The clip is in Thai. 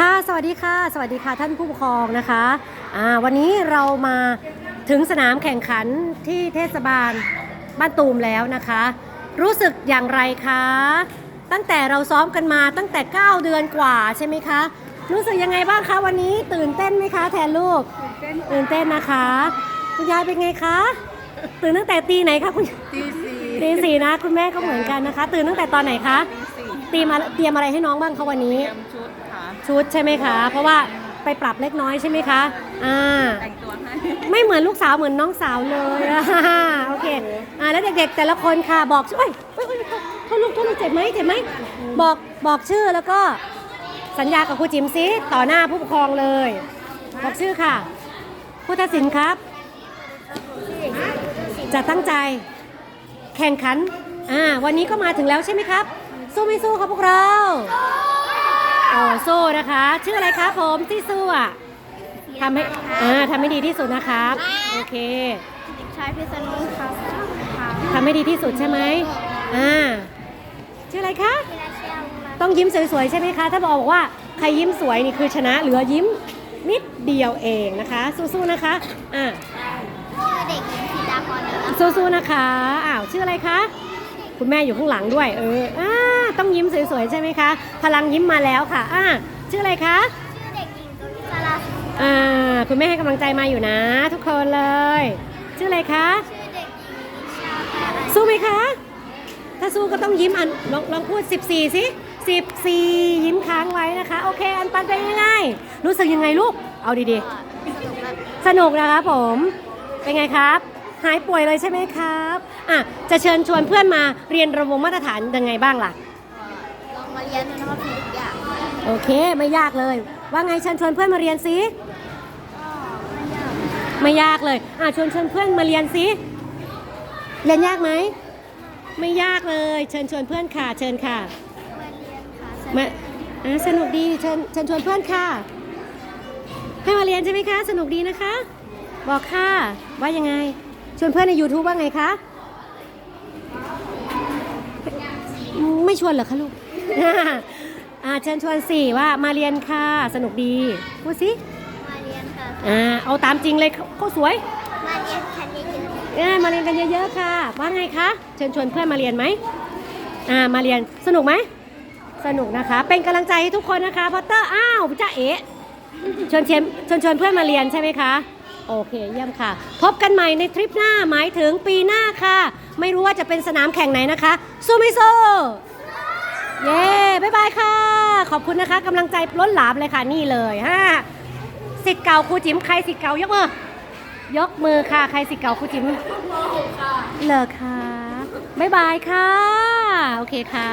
ค่ะ สวัสดีค่ะ สวัสดีค่ะท่านผู้ปกครองนะคะอ่าวันนี้เรามาถึงสนามแข่งขันที่เทศบาลบ้านตูมแล้วนะคะ รู้สึกอย่างไรคะ ตั้งแต่เราซ้อมกันมาตั้งแต่ 9 เดือนกว่าใช่ไหมคะ รู้สึกยังไงบ้างคะวันนี้ตื่นเต้นไหมคะ แทนลูก ตื่นเต้นนะคะ คุณยายเป็นไงคะ ตื่นตั้งแต่ตีไหนคะคุณตีสี่ตีสี่นะ คุณแม่ก็เหมือนกันนะคะ ตื่นตั้งแต่ตอนไหนคะสี่ เตรียมอะไรเตรียมอะไรให้น้องบ้างคะวันนี้ เตรียมชุดค่ะ ชุดใช่ไหมคะ เพราะว่าไปปรับเล็กน้อยใช่ไหมคะ อ่า แต่งตัวให้ ไม่เหมือนลูกสาวเหมือนน้องสาวเลยอ่าโอเค อ่าแล้วเด็กๆแต่ละคนค่ะบอกชื่อเอ้ยเอ้ยเอ้ยโทษลูกโทษลูกเจ็บไหมเจ็บไหมบอกบอกชื่อแล้วก็สัญญากับครูจิ๋มซิต่อหน้าผู้ปกครองเลย บอกชื่อค่ะผู้ตัดสินครับ จะตั้งใจแข่งขัน อ่า วันนี้ก็มาถึงแล้วใช่ไหมครับ สู้ไม่สู้ครับพวกเราโอ้สู้นะคะ ชื่ออะไรครับผมที่สู้อะทำให้อ่าทำให้ดีที่สุดนะครับ โอเคเด็กชายพิษณุครับครับทำให้ดีที่สุดใช่ไหมอ่าชื่ออะไรคะเวลาเชียร์มาต้องยิ้มสวยๆใช่ไหมคะ ถ้าบอกว่าใครยิ้มสวยนี่คือชนะเหลือยิ้มนิดเดียวเองนะคะ สู้ๆนะคะอ่าชื่อเด็กหญิงธิดาพรนะครับสู้ๆนะคะอ้าวชื่ออะไรคะ คุณแม่อยู่ข้างหลังด้วย เอออ่า ต้องยิ้มสวยๆใช่ไหมคะ พลังยิ้มมาแล้วค่ะอ่าชื่ออะไรคะชื่อเด็กหญิงตุลิสาราอ่าคุณแม่ให้กำลังใจมาอยู่นะ ทุกคนเลย ชื่ออะไรคะชื่อเด็กหญิงนิชาพาอันสู้ไหมคะ ถ้าสู้ก็ต้องยิ้มอันลองลองพูด 14สิ14 ยิ้มค้างไว้นะคะ โอเค อันปันไปง่ายๆรู้สึกยังไงลูก เอาดีสนุกแบบๆสนุกนะคะผม เป็นไงครับ หายป่วยเลยใช่ไหมครับ อะ จะเชิญชวนเพื่อนมาเรียนระวงมาตรฐานยังไงบ้างล่ะลอง มาเรียนดูนะครับมีทุกอย่างโอเคไม่ยากเลย ว่าไงเชิญชวนเพื่อนมาเรียนสิก็ไม่ยากไม่ยากเลยอะชวนชวนเพื่อนมาเรียนสิเรียนยากไหมไม่ยากเลย เชิญชวนเพื่อนค่ะ เชิญค่ะมาเรียนค่ะมาอะสนุกดีเชิญเชิญชวนเพื่อนค่ะให้มาเรียนใช่ไหมคะ สนุกดีนะคะ บอกค่ะว่ายังไง ชวนเพื่อนใน YouTube ว่าไงคะ ไม่ชวนเหรอคะลูก อ่าเชิญชวนสิว่ามาเรียนค่ะสนุกดีพูดสิมาเรียนค่ะ อ่าเอาตามจริงเลยเขาสวยมาเรียนคันนี้กินเอ้ยมาเรียนกันเยอะๆค่ะ ว่าไงคะเชิญชวนเพื่อนมาเรียนไหมอ่ามาเรียนสนุกไหมสนุกนะคะ เป็นกำลังใจให้ทุกคนนะคะพอตเตอร์อ้าวจ้าเอ๋ชวนเชมชวนชวนเพื่อนมาเรียนใช่ไหมคะโอเคเยี่ยมค่ะ พบกันใหม่ในทริปหน้าหมายถึงปีหน้าค่ะ ไม่รู้ว่าจะเป็นสนามแข่งไหนนะคะสู้ไม่สู้ เย้ บ๊ายบายค่ะ ขอบคุณนะคะกำลังใจล้นหลามเลยค่ะนี่เลยฮะสิทธิ์เก่าครูจิ๋มใครสิทธิ์เก่ายกมือยกมือค่ะ ใครสิทธิ์เก่าครูจิ๋มเลอค่ะบ๊ายบายค่ะ โอเคค่ะ